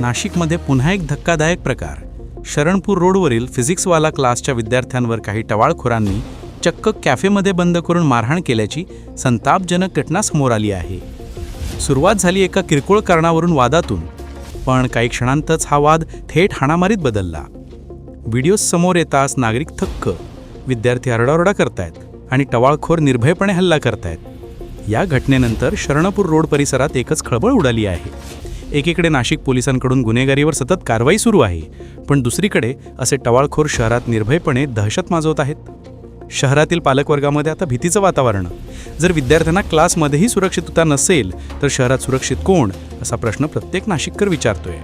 नाशिकमध्ये पुन्हा एक धक्कादायक प्रकार. शरणपूर रोडवरील फिजिक्सवाला क्लासच्या विद्यार्थ्यांवर काही टवाळखोरांनी चक्क कॅफेमध्ये बंद करून मारहाण केल्याची संतापजनक घटना समोर आली आहे. सुरुवात झाली एका किरकोळ कारणावरून वादातून पण काही क्षणांतच हा वाद थेट हाणामारीत बदलला. व्हिडिओ समोर येताच नागरिक थक्क विद्यार्थी आरडाओरडा करतायत आणि टवाळखोर निर्भयपणे हल्ला करतायत. या घटनेनंतर शरणपूर रोड परिसरात एकच खळबळ उडाली आहे. एकीकडे नाशिक पोलिसांकडून गुन्हेगारीवर सतत कारवाई सुरू आहे पण दुसरीकडे असे टवाळखोर शहरात निर्भयपणे दहशत माजवत आहेत. शहरातील पालकवर्गामध्ये आता भीतीचं वातावरण. जर विद्यार्थ्यांना क्लासमध्येही सुरक्षितता नसेल तर शहरात सुरक्षित कोण? असा प्रश्न प्रत्येक नाशिककर विचारतोय.